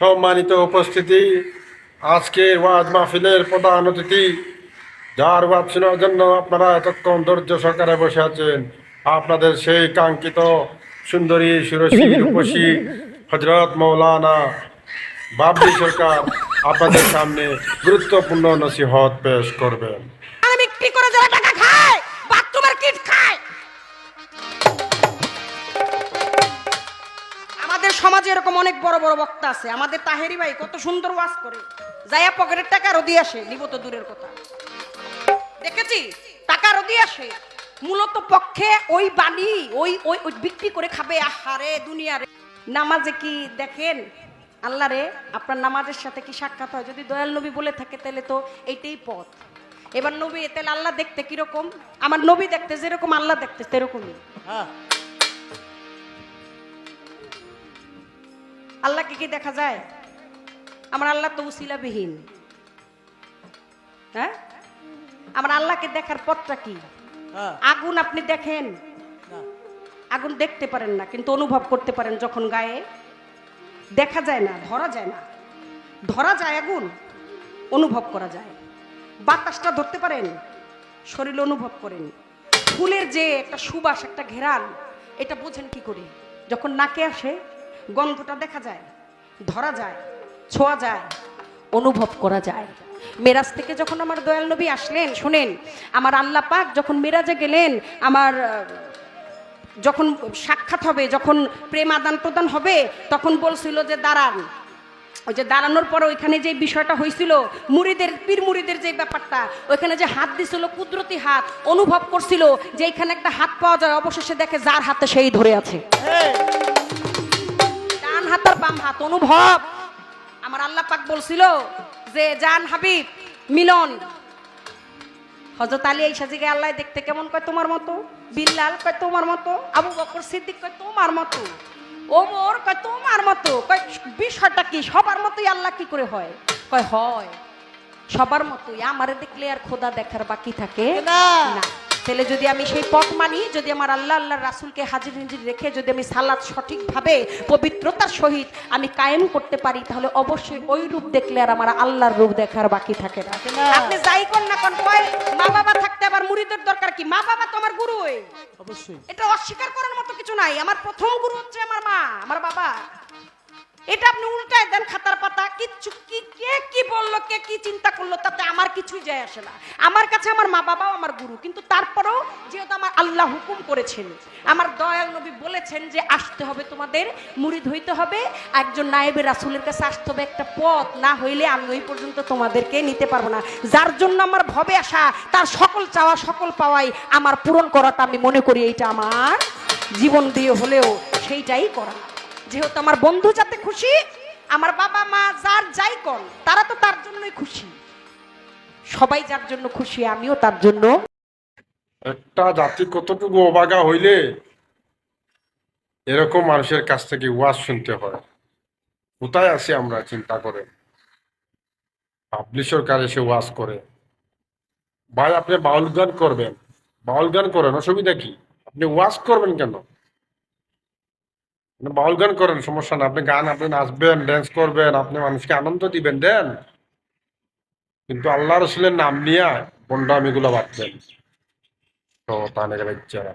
সম্মানিত উপস্থিতি। আজকের ওয়াজ মাহফিলের প্রধান অতিথি, যার ওয়াজ শোনার জন্য আপনারা এতক্ষণ ধৈর্য সহকারে বসে আছেন, আপনাদের সেই কাঙ্ক্ষিত সুন্দরী সুরসী রূপসী হজরত মৌলানা বাবলি সরকার আপনাদের সামনে গুরুত্বপূর্ণ নসিহত পেশ করবেন। অনেক বড় বড় বক্তা আছে। আমাদের তাহেরি ভাই কত সুন্দর ওয়াজ করে। যাইয়া পকেটের টাকা রদি আসে, নিব তো দূরের কথা। দেখেছি? টাকা রদি আসে। মূলত পক্ষে ওই বাণী, ওই ওই বিক্রি করে খাবে। আহারে, দুনিয়ারে। নামাজে কি দেখেন? আল্লাহ রে, আপনার নামাজের সাথে কি সাক্ষাৎ হয়? যদি দয়াল নবী বলে থাকে, তাহলে তো এইটাই পথ। এবার নবী, তাহলে আল্লাহ দেখতে কীরকম? আমার নবী দেখতে যেরকম, আল্লাহ দেখতে সেরকমই। আল্লাহকে কি দেখা যায়? আমার আল্লাহ তো উসিলাবিহীন। হ্যাঁ? আমার আল্লাহকে দেখার পথটা কি? আগুন আপনি দেখেন? আগুন দেখতে পারেন না কিন্তু অনুভব করতে পারেন যখন গায়ে। দেখা যায় না ধরা যায় না। ধরা যায় আগুন অনুভব করা যায়। বাতাসটা ধরতে পারেন শরীর অনুভব করেন। ফুলের যে একটা সুবাস একটা ঘেরাল এটা বোঝেন কি করে? যখন নাকে আসে গন্ধটা দেখা যায়, ধরা যায়, ছোঁয়া যায়, অনুভব করা যায়। মেরাজ থেকে যখন আমার দয়াল নবী আসলেন, শোনেন, আমার আল্লাহ পাক যখন মেরাজে গেলেন, আমার যখন সাক্ষাৎ হবে, যখন প্রেম আদান প্রদান হবে, তখন বলছিল যে, দাঁড়ান। ওই যে দাঁড়ানোর পর ওইখানে যে বিষয়টা হয়েছিল মুড়িদের, পীর মুড়িদের যে ব্যাপারটা, ওইখানে যে হাত দিছিল, কুদরতি হাত, অনুভব করছিল যে এখানে একটা হাত পাওয়া যায়, অবশেষে দেখে যার হাতে সেই ধরে আছে। ডান হাত অনুভব। আমার আল্লাহ পাক বলছিল যে জান হাবিব মিলন। হজরত আলী এই সাজিকে আল্লাহ দেখতে কেমন কয় তোমার মতো? বিল্লাল কয় তোমার মতো? আবু বকর সিদ্দিক কয় তোমার মতো? ওমর কয় তোমার মতো? কয় বিষয়টা কি? সবার মতোই আল্লাহ কি করে হয়? কয় হয়। সবার মতোই। আমারে দেখলে আর খোদা দেখার বাকি থাকে না। তাহলে যদি আমি সেই পথ মানি যদি আমার আল্লাহ আল্লাহ রাসুলকে হাজির হাজির রেখে যদি আমি সালাদ সঠিকভাবে পবিত্রতার সহিত আমি কায়েম করতে পারি তাহলে অবশ্যই ওই রূপ দেখলে আর আমার আল্লাহর রূপ দেখার বাকি থাকে না। আপনি যাই কর না কোন মা বাবা থাকতে আবার মুড়িদের দরকার কি? মা বাবা তো আমার গুরু অবশ্যই। এটা অস্বীকার করার মতো কিছু নাই। আমার প্রথম গুরু হচ্ছে আমার মা আমার বাবা। এটা আপনি উল্টায় দেন খাতার পাতা, কিচ্ছু, কি, কে কি বলল, কে কি চিন্তা করল, তাতে আমার কিছুই যায় আসে না। আমার কাছে আমার মা বাবাও আমার গুরু, কিন্তু তারপরেও যেহেতু আমার আল্লাহ হুকুম করেছেন, আমার দয়াল নবী বলেছেন যে আসতে হবে তোমাদের মুড়ি ধইতে হবে, একজন নায়েবের রাসুলের কাছে আসতে হবে একটা পথ, না হইলে আমি ওই পর্যন্ত তোমাদেরকে নিতে পারব না। যার জন্য আমার ভবে আসা তার সকল চাওয়া, সকল পাওয়াই আমার পূরণ করাটা আমি মনে করি এইটা আমার জীবন দিয়ে হলেও সেইটাই করা। যেহেতু আমার বন্ধু যাতে খুশি, আমার বাবা মা যার যাই কর, তারা তো তার জন্যই খুশি। সবাই যার জন্য খুশি, আমিও তার জন্য। একটা জাতি কতটুকু অবাগা হইলে এরকম মানুষের কাছ থেকে ওয়াজ শুনতে হয়। কোথায় আছি আমরা, চিন্তা করে পাবলি সরকার এসে ওয়াজ করে। ভাই, আপনি বাউল গান করবেন। বাউল গান করেন, অসুবিধা কি? আপনি ওয়াজ করবেন কেন? বাউল গান করেন, সমস্যা না আপনি গান, আপনি নাচবেন ড্যান্স করবেন, আপনি মানুষকে আনন্দ দিবেন, দেন। কিন্তু আল্লাহ রসুলের নাম নিয়ে বন্ডামিগুলো বাঁচবেন তো তাহলে বাচ্চারা